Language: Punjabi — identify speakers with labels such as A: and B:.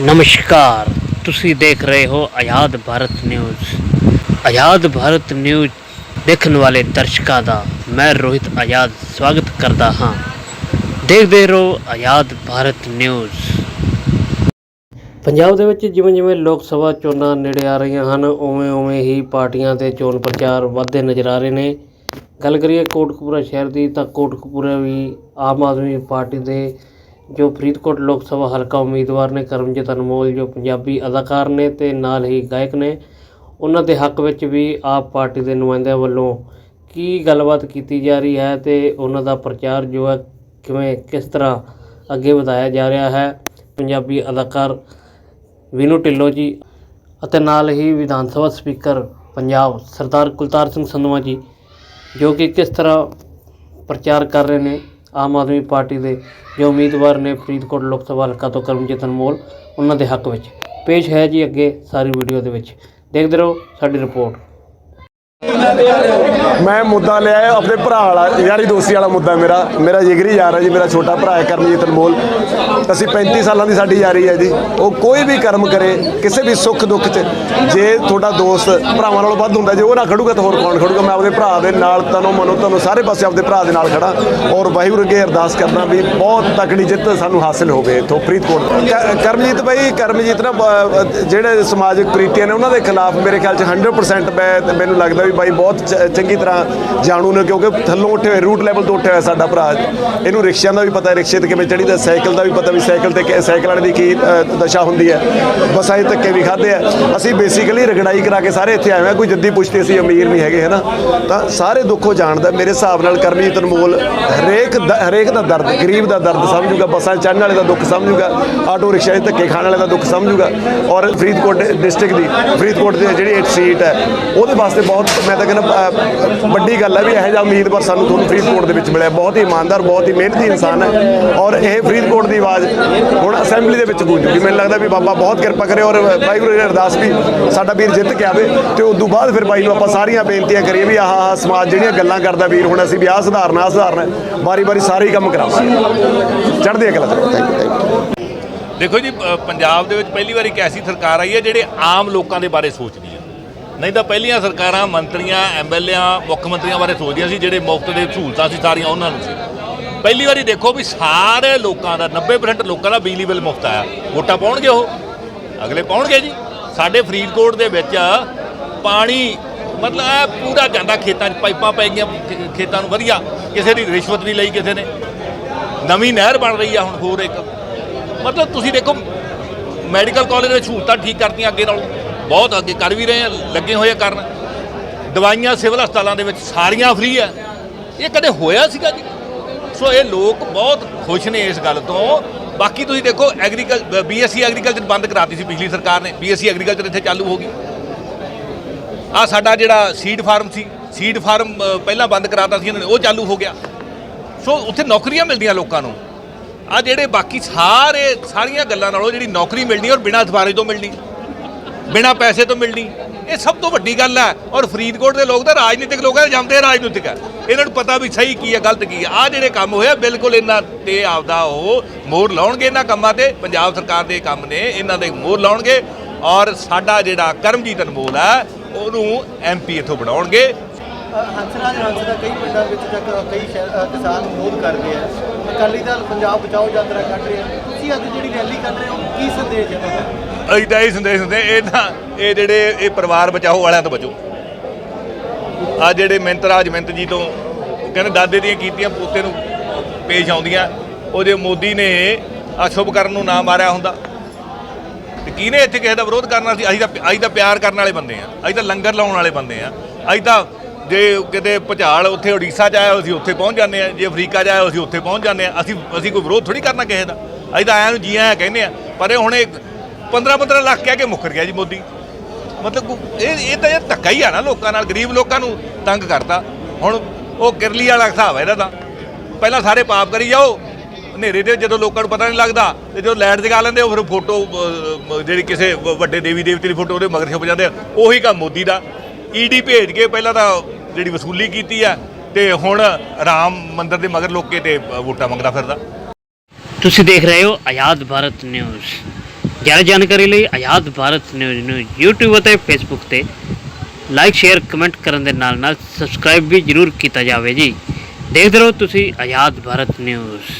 A: ਨਮਸਕਾਰ। ਤੁਸੀਂ ਦੇਖ ਰਹੇ ਹੋ ਆਜ਼ਾਦ ਭਾਰਤ ਨਿਊਜ਼। ਆਜ਼ਾਦ ਭਾਰਤ ਨਿਊਜ਼ ਦੇਖਣ ਵਾਲੇ ਦਰਸ਼ਕਾਂ ਦਾ ਮੈਂ ਰੋਹਿਤ ਆਜ਼ਾਦ ਸਵਾਗਤ ਕਰਦਾ ਹਾਂ। ਦੇਖਦੇ ਰਹੋ ਆਜ਼ਾਦ ਭਾਰਤ ਨਿਊਜ਼। ਪੰਜਾਬ ਦੇ ਵਿੱਚ ਜਿਵੇਂ ਜਿਵੇਂ ਲੋਕ ਸਭਾ ਚੋਣਾਂ ਨੇੜੇ ਆ ਰਹੀਆਂ ਹਨ ਉਵੇਂ ਉਵੇਂ ਹੀ ਪਾਰਟੀਆਂ ਦੇ ਚੋਣ ਪ੍ਰਚਾਰ ਵੱਧਦੇ ਨਜ਼ਰ ਆ ਰਹੇ ਨੇ। ਗੱਲ ਕਰੀਏ ਕੋਟਕਪੂਰਾ ਸ਼ਹਿਰ ਦੀ ਤਾਂ ਕੋਟਕਪੂਰਾ ਵੀ ਆਮ ਆਦਮੀ ਪਾਰਟੀ ਦੇ ਜੋ ਫਰੀਦਕੋਟ ਲੋਕ ਸਭਾ ਹਲਕਾ ਉਮੀਦਵਾਰ ਨੇ ਕਰਮਜੀਤ ਅਨਮੋਲ, ਜੋ ਪੰਜਾਬੀ ਅਦਾਕਾਰ ਨੇ ਤੇ ਨਾਲ ਹੀ ਗਾਇਕ ਨੇ, ਉਹਨਾਂ ਦੇ ਹੱਕ ਵਿੱਚ ਵੀ ਆਪ ਪਾਰਟੀ ਦੇ ਨੁਮਾਇੰਦਿਆਂ ਵੱਲੋਂ ਕੀ ਗੱਲਬਾਤ ਕੀਤੀ ਜਾ ਰਹੀ ਹੈ ਤੇ ਉਹਨਾਂ ਦਾ ਪ੍ਰਚਾਰ ਜੋ ਹੈ ਕਿਵੇਂ, ਕਿਸ ਤਰ੍ਹਾਂ ਅੱਗੇ ਵਧਾਇਆ ਜਾ ਰਿਹਾ ਹੈ? ਪੰਜਾਬੀ ਅਦਾਕਾਰ ਵਿਨੂ ਢਿੱਲੋਂ ਜੀ ਅਤੇ ਨਾਲ ਹੀ ਵਿਧਾਨ ਸਭਾ ਸਪੀਕਰ ਪੰਜਾਬ ਸਰਦਾਰ ਕੁਲਤਾਰ ਸਿੰਘ ਸੰਧਵਾ ਜੀ, ਜੋ ਕਿ ਕਿਸ ਤਰ੍ਹਾਂ ਪ੍ਰਚਾਰ ਕਰ ਰਹੇ ਨੇ? ਆਮ ਆਦਮੀ ਪਾਰਟੀ ਦੇ ਜੋ ਉਮੀਦਵਾਰ ਨੇ ਫਰੀਦਕੋਟ ਲੋਕ ਸਭਾ ਹਲਕਾ ਤੋਂ ਕਰਮਜੀਤ ਅਨਮੋਲ, ਉਹਨਾਂ ਦੇ ਹੱਕ ਵਿੱਚ। ਪੇਸ਼ ਹੈ ਜੀ ਅੱਗੇ ਸਾਰੀ ਵੀਡੀਓ ਦੇ ਵਿੱਚ। ਦੇਖਦੇ ਰਹੋ ਸਾਡੀ ਰਿਪੋਰਟ।
B: ਮੈਂ ਮੁੱਦਾ ਲਿਆ ਹੈ ਆਪਣੇ ਭਰਾ ਵਾਲਾ, ਯਾਰੀ ਦੋਸਤੀ ਵਾਲਾ ਮੁੱਦਾ ਮੇਰਾ। ਮੇਰਾ ਜਿਗਰੀ ਯਾਰ ਹੈ ਜੀ, ਮੇਰਾ ਛੋਟਾ ਭਰਾ ਹੈ ਕਰਮਜੀਤ ਅਨਮੋਲ। ਅਸੀਂ 35 ਸਾਲਾਂ ਦੀ ਸਾਡੀ ਯਾਰੀ ਹੈ ਜੀ। ਉਹ ਕੋਈ ਵੀ ਕਰਮ ਕਰੇ, ਕਿਸੇ ਵੀ ਸੁੱਖ ਦੁੱਖ 'ਚ, ਜੇ ਤੁਹਾਡਾ ਦੋਸਤ ਭਰਾਵਾਂ ਨਾਲੋਂ ਵੱਧ ਹੁੰਦਾ, ਜੇ ਉਹ ਨਾ ਖੜੂਗਾ ਤਾਂ ਹੋਰ ਕੌਣ ਖੜੂਗਾ? ਮੈਂ ਆਪਣੇ ਭਰਾ ਦੇ ਨਾਲ, ਤਨੋਂ ਮਨੋਂ ਤੁਹਾਨੂੰ ਸਾਰੇ ਪਾਸੇ ਆਪਣੇ ਭਰਾ ਦੇ ਨਾਲ ਖੜਾ। ਔਰ ਵਾਹਿਗੁਰੂ ਅੱਗੇ ਅਰਦਾਸ ਕਰਦਾ ਵੀ ਬਹੁਤ ਤਕੜੀ ਜਿੱਤ ਸਾਨੂੰ ਹਾਸਿਲ ਹੋਵੇ ਇੱਥੋਂ ਫਰੀਦਕੋਟ। ਕ- ਕਰਮਜੀਤ ਭਾਈ ਕਰਮਜੀਤ ਨਾ ਜਿਹੜੇ ਸਮਾਜਿਕ ਪ੍ਰੀਤੀਆਂ ਨੇ, ਉਹਨਾਂ ਦੇ ਖਿਲਾਫ ਮੇਰੇ ਖਿਆਲ 'ਚ 100% ਮੈਂ, ਮੈਨੂੰ ਲੱਗਦਾ ਵੀ ਬਾਈ ਬਹੁਤ ਚ- ਚੰਗੀ ਤਰ੍ਹਾਂ ਜਾਣੂ ਨੇ ਕਿਉਂਕਿ ਥੱਲੋਂ ਉੱਠੇ ਹੋਏ ਰੂਟ ਲੈਵਲ ਤੋਂ ਉੱਠਿਆ ਹੋਇਆ ਸਾਡਾ ਭਰਾ। ਇਹਨੂੰ ਰਿਕਸ਼ਿਆਂ ਦਾ ਵੀ ਪਤਾ ਹੈ, ਰਿਕਸ਼ੇ ਤੇ ਕਿਵੇਂ ਚੜੀਦਾ ਸਾਈਕਲ ਦਾ ਵੀ ਪਤਾ ਵੀ ਸਾਈਕਲ ਤੇ ਸਾਈਕਲ ਵਾਲੇ ਦੀ ਕੀ ਦਸ਼ਾ ਹੁੰਦੀ ਹੈ। ਬੱਸਾਂ 'ਚ ਧੱਕੇ ਵੀ ਖਾਦੇ ਆ। ਅਸੀਂ ਬੇਸਿਕਲੀ ਰਗੜਾਈ ਕਰਾ ਕੇ ਸਾਰੇ ਇੱਥੇ ਆਏ ਹਾਂ, ਕੋਈ ਜੱਦੀ ਪੁਸ਼ਤੀ ਅਸੀਂ, ਅਮੀਰ ਨਹੀਂ ਹੈਗੇ ਹੈ ਨਾ ਤਾਂ ਸਾਰੇ ਦੁੱਖੋਂ ਜਾਣਦਾ, ਮੇਰੇ ਹਿਸਾਬ ਨਾਲ ਕਰਮਜੀਤ ਅਨਮੋਲ, ਹਰੇਕ ਦ- ਹਰੇਕ ਦਾ ਦਰਦ, ਗਰੀਬ ਦਾ ਦਰਦ ਸਮਝੂਗਾ, ਬੱਸਾਂ 'ਚ ਚੜ੍ਹਨ ਵਾਲੇ ਦਾ ਦੁੱਖ ਸਮਝੂਗਾ, ਆਟੋ ਰਿਕਸ਼ਾ 'ਚ ਧੱਕੇ ਖਾਣ ਵਾਲੇ ਦਾ ਦੁੱਖ ਸਮਝੂਗਾ। ਔਰ ਫਰੀਦਕੋਟ ਡਿਸਟ੍ਰਿਕਟ ਦੀ, ਫਰੀਦਕੋਟ ਦੀ ਜਿਹੜੀ ਇੱਕ ਸੀਟ ਹੈ, ਉਹਦੇ ਵਾਸਤੇ ਬਹੁਤ ਮੈਂ ਤਾਂ ਕਹਿੰਦਾ ਵੱਡੀ ਗੱਲ ਹੈ ਵੀ ਇਹੋ ਜਿਹਾ ਉਮੀਦਵਾਰ ਸਾਨੂੰ ਤੁਹਾਨੂੰ ਫਰੀਦਕੋਟ ਦੇ ਵਿੱਚ ਮਿਲਿਆ। ਬਹੁਤ ਹੀ ਇਮਾਨਦਾਰ, ਬਹੁਤ ਹੀ ਮਿਹਨਤੀ ਇਨਸਾਨ ਹੈ ਔਰ ਇਹ ਫਰੀਦਕੋਟ ਦੀ ਆਵਾਜ਼ ਹੁਣ ਅਸੈਂਬਲੀ ਦੇ ਵਿੱਚ ਗੂੰਜੂਗੀ ਮੈਨੂੰ ਲੱਗਦਾ ਵੀ ਬਾਬਾ ਬਹੁਤ ਕਿਰਪਾ ਕਰੇ ਔਰ ਵਾਹਿਗੁਰੂ ਜੀ ਅਰਦਾਸ ਵੀ ਸਾਡਾ ਵੀਰ ਜਿੱਤ ਕੇ ਆਵੇ ਤੇ ਉਸ ਤੋਂ ਬਾਅਦ ਫਿਰ ਬਾਈ ਨੂੰ ਆਪਾਂ ਸਾਰੀਆਂ ਬੇਨਤੀਆਂ ਕਰੀਏ ਵੀ ਆਹ ਆਹ ਸਮਾਜ ਜਿਹੜੀਆਂ ਗੱਲਾਂ ਕਰਦਾ ਵੀਰ, ਹੁਣ ਅਸੀਂ ਵੀ ਆਹ ਸੁਧਾਰਨਾ ਆਹ ਸੁਧਾਰਨਾ ਵਾਰੀ ਵਾਰੀ ਸਾਰੇ ਹੀ ਕੰਮ ਕਰਾਵਾਂਗੇ। ਚੜ੍ਹਦੀ ਕਲਾ ਕਰੋ ਥੈਂਕ ਯੂ ਥੈਂਕ ਯੂ
C: ਦੇਖੋ ਜੀ ਪੰਜਾਬ ਦੇ ਵਿੱਚ ਪਹਿਲੀ ਵਾਰੀ ਇੱਕ ਐਸੀ ਸਰਕਾਰ ਆਈ ਹੈ ਜਿਹੜੇ ਆਮ ਲੋਕਾਂ ਦੇ ਬਾਰੇ ਸੋਚਦੀ ਨਹੀਂ ਤਾਂ ਪਹਿਲੀਆਂ ਸਰਕਾਰਾਂ, ਮੰਤਰੀਆਂ ਐਮਐਲਏਆਂ ਮੁੱਖ ਮੰਤਰੀਆਂ ਬਾਰੇ ਸੋਚਦੀਆਂ ਸੀ, ਜਿਹੜੇ ਮੁਫਤ ਦੇ ਸਹੂਲਤਾਂ ਸੀ ਸਾਰੀਆਂ ਉਹਨਾਂ ਨੂੰ ਸੀ। ਪਹਿਲੀ ਵਾਰੀ ਦੇਖੋ ਵੀ ਸਾਰੇ ਲੋਕਾਂ ਦਾ 90% ਲੋਕਾਂ ਦਾ ਬਿਜਲੀ ਬਿੱਲ ਮੁਫਤ ਆਇਆ। ਵੋਟਾਂ ਪਾਉਣਗੇ ਉਹ। ਅਗਲੇ ਪਾਉਣਗੇ ਜੀ। ਸਾਡੇ ਫਰੀਦਕੋਟ ਦੇ ਵਿੱਚ ਪਾਣੀ, ਮਤਲਬ ਇਹ ਪੂਰਾ ਜਾਂਦਾ ਖੇਤਾਂ 'ਚ ਪਾਈਪਾਂ ਪੈ ਗਈਆਂ ਖੇਤਾਂ ਨੂੰ ਵਧੀਆ। ਕਿਸੇ ਦੀ ਰਿਸ਼ਵਤ ਨਹੀਂ ਲਈ ਕਿਸੇ ਨੇ। ਨਵੀਂ ਨਹਿਰ ਬਣ ਰਹੀ ਆ ਹੁਣ ਹੋਰ ਇੱਕ। ਮਤਲਬ ਤੁਸੀਂ ਦੇਖੋ, ਮੈਡੀਕਲ ਕਾਲਜ ਦੇ ਸਹੂਲਤਾਂ ਠੀਕ ਕਰਤੀਆਂ ਅੱਗੇ ਨਾਲੋਂ। ਬਹੁਤ ਅੱਗੇ ਕਰ ਵੀ ਰਹੇ ਆ, ਲੱਗੇ ਹੋਏ ਕਰਨ। ਦਵਾਈਆਂ ਸਿਵਲ ਹਸਪਤਾਲਾਂ ਦੇ ਵਿੱਚ ਸਾਰੀਆਂ ਫ੍ਰੀ ਆ। ਇਹ ਕਦੇ ਹੋਇਆ ਸੀਗਾ ਜੀ? ਸੋ ਇਹ ਲੋਕ ਬਹੁਤ ਖੁਸ਼ ਨੇ ਇਸ ਗੱਲ ਤੋਂ। ਬਾਕੀ ਤੁਸੀਂ ਦੇਖੋ ਐਗਰੀਕਲ ਬੀਐਸਸੀ ਐਗਰੀਕਲਚਰ ਬੰਦ ਕਰਾਤੀ ਸੀ ਪਿਛਲੀ ਸਰਕਾਰ ਨੇ। ਬੀਐਸਸੀ ਐਗਰੀਕਲਚਰ ਇੱਥੇ ਚਾਲੂ ਹੋ ਗਈ। ਆ ਸਾਡਾ ਜਿਹੜਾ ਸੀਡ ਫਾਰਮ ਸੀ ਸੀਡ ਫਾਰਮ ਪਹਿਲਾਂ ਬੰਦ ਕਰਾਤਾ ਸੀ ਇਹਨਾਂ ਨੇ, ਉਹ ਚਾਲੂ ਹੋ ਗਿਆ। ਸੋ ਉੱਥੇ ਨੌਕਰੀਆਂ ਮਿਲਦੀਆਂ ਲੋਕਾਂ ਨੂੰ। ਆ ਜਿਹੜੇ ਬਾਕੀ ਸਾਰੇ, ਸਾਰੀਆਂ ਗੱਲਾਂ ਨਾਲੋਂ ਜਿਹੜੀ ਨੌਕਰੀ ਮਿਲਣੀ ਔਰ ਬਿਨਾਂ ਅਥਵਾਰੇ ਤੋਂ ਮਿਲਣੀ। ਬਿਨਾਂ ਪੈਸੇ ਤੋਂ ਮਿਲਣੀ। ਇਹ ਸਭ ਤੋਂ ਵੱਡੀ ਗੱਲ ਹੈ। ਔਰ ਫਰੀਦਕੋਟ ਦੇ ਲੋਕ ਤਾਂ ਰਾਜਨੀਤਿਕ ਲੋਕ ਹੈ ਜੰਮਦੇ ਰਾਜਨੀਤਿਕ। ਹੈ ਇਹਨਾਂ ਨੂੰ ਪਤਾ ਵੀ ਸਹੀ ਕੀ ਹੈ, ਗਲਤ ਕੀ ਹੈ। ਆ ਜਿਹੜੇ ਕੰਮ ਹੋਇਆ, ਬਿਲਕੁਲ ਇਹਨਾਂ ਤੇ ਆਪਦਾ ਉਹ ਮੋਹਰ ਲਾਉਣਗੇ ਇਹਨਾਂ ਕੰਮਾਂ ਤੇ। ਪੰਜਾਬ ਸਰਕਾਰ ਦੇ ਕੰਮ ਨੇ, ਇਹਨਾਂ ਦੇ ਮੋਹਰ ਲਾਉਣਗੇ। ਔਰ ਸਾਡਾ ਜਿਹੜਾ ਕਰਮਜੀਤ ਅਨਮੋਲ ਹੈ, ਉਹਨੂੰ ਐਮਪੀ ਇੱਥੋਂ ਬਣਾਉਣਗੇ।
D: ਹੰਸਰਾਜ ਹੰਸ ਦਾ ਕਈ ਪਿੰਡਾਂ ਵਿੱਚ ਤੱਕ ਕਈ ਕਿਸਾਨ ਵਿਰੋਧ ਕਰ ਆ। ਅਕਾਲੀ ਦਲ, ਪੰਜਾਬ ਬਚਾਓ ਯਾਤਰਾ ਕੱਢ ਰਿਹਾ। ਤੁਸੀਂ ਅੱਜ ਜਿਹੜੀ ਰੈਲੀ ਕੱਢ ਰਹੇ ਹੋ, ਕੀ ਸੰਦੇਸ਼ ਹੈ ਤੁਹਾਡਾ?
C: ਅਸੀਂ ਤਾਂ ਇਹ ਸੰਦੇਸ਼ ਦਿੰਦੇ ਇਹ ਤਾਂ ਇਹ ਜਿਹੜੇ ਇਹ ਪਰਿਵਾਰ ਬਚਾਓ ਵਾਲਿਆਂ ਤੋਂ ਬਚੋ। ਆ ਜਿਹੜੇ ਮਿੰਤਰਾਜ ਮਿੰਤ ਜੀ ਤੋਂ ਕਹਿੰਦੇ ਦਾਦੇ ਦੀਆਂ ਕੀਤੀਆਂ, ਪੋਤੇ ਨੂੰ ਪੇਸ਼ ਆਉਂਦੀਆਂ। ਉਹ ਜੇ ਮੋਦੀ ਨੇ ਅਸ਼ੁਭ ਕਰਨ ਨੂੰ ਨਾ ਮਾਰਿਆ ਹੁੰਦਾ, ਤੇ ਕਿਹਨੇ ਇੱਥੇ ਕਿਸੇ ਦਾ ਵਿਰੋਧ ਕਰਨਾ ਸੀ? ਅਸੀਂ ਤਾਂ ਅਸੀਂ ਤਾਂ ਪਿਆਰ ਕਰਨ ਵਾਲੇ ਬੰਦੇ ਆ ਅਸੀਂ ਤਾਂ ਲੰਗਰ ਲਾਉਣ ਵਾਲੇ ਬੰਦੇ ਆ ਅਸੀਂ ਤਾਂ ਜੇ ਕਿਤੇ ਭੁਚਾਲ ਉੱਥੇ ਉੜੀਸਾ ਚ ਆਇਆ, ਅਸੀਂ ਉੱਥੇ ਪਹੁੰਚ ਜਾਂਦੇ ਆ ਜੇ ਅਫਰੀਕਾ ਚ ਆਇਆ, ਅਸੀਂ ਉੱਥੇ ਪਹੁੰਚ ਜਾਂਦੇ ਆ ਅਸੀਂ ਅਸੀਂ ਕੋਈ ਵਿਰੋਧ ਥੋੜੀ ਕਰਨਾ ਕਿਸੇ ਦਾ। ਅਸੀਂ ਤਾਂ ਆਇਆਂ ਨੂੰ ਜੀ ਆਇਆਂ ਕਹਿੰਦੇ ਆ ਪਰ ਇਹ ਹੁਣ 15 15 ਲੱਖ ਕਹਿ ਕੇ ਮੁੱਕਰ ਗਿਆ ਜੀ ਮੋਦੀ। ਮਤਲਬ ਇਹ ਇਹ ਤਾਂ ਇਹ ਧੱਕਾ ਹੀ ਆ ਨਾ ਲੋਕਾਂ ਨਾਲ। ਗਰੀਬ ਲੋਕਾਂ ਨੂੰ ਤੰਗ ਕਰਤਾ। ਹੁਣ ਉਹ ਕਿਰਲੀ ਵਾਲਾ ਹਿਸਾਬ ਹੈ ਇਹਦਾ ਤਾਂ। ਪਹਿਲਾਂ ਸਾਰੇ ਪਾਪ ਕਰੀ ਜਾਓ। ਹਨੇਰੇ ਦੇ ਜਦੋਂ ਲੋਕਾਂ ਨੂੰ ਪਤਾ ਨਹੀਂ ਲੱਗਦਾ, ਤੇ ਜਦੋਂ ਲਾਈਟ ਜਗਾ ਲੈਂਦੇ ਉਹ ਫਿਰ ਫੋਟੋ ਜਿਹੜੀ ਕਿਸੇ ਵੱਡੇ ਦੇਵੀ ਦੇਵਤੇ ਦੀ ਫੋਟੋ ਉਹਦੇ ਮਗਰ ਛੁਪ ਜਾਂਦੇ ਆ। ਉਹੀ ਕੰਮ ਮੋਦੀ ਦਾ। ਈਡੀ ਭੇਜ ਕੇ ਪਹਿਲਾਂ ਤਾਂ ਜਿਹੜੀ ਵਸੂਲੀ ਕੀਤੀ ਆ ਤੇ ਹੁਣ ਰਾਮ ਮੰਦਿਰ ਦੇ ਮਗਰ ਲੋਕੇ ਤੇ ਵੋਟਾਂ ਮੰਗਦਾ ਫਿਰਦਾ।
A: ਤੁਸੀਂ ਦੇਖ ਰਹੇ ਹੋ ਆਜ਼ਾਦ ਭਾਰਤ ਨਿਊਜ਼। ਜ਼ਿਆਦਾ ਜਾਣਕਾਰੀ ਲਈ ਆਜ਼ਾਦ ਭਾਰਤ ਨਿਊਜ਼ ਨੂੰ YouTube ਅਤੇ Facebook ਤੇ ਲਾਈਕ ਸ਼ੇਅਰ ਕਮੈਂਟ ਕਰਨ ਦੇ ਨਾਲ ਨਾਲ ਸਬਸਕ੍ਰਾਈਬ ਵੀ ਜਰੂਰ ਕੀਤਾ ਜਾਵੇ ਜੀ। ਦੇਖਦੇ ਰਹੋ ਤੁਸੀਂ ਆਜ਼ਾਦ ਭਾਰਤ ਨਿਊਜ਼।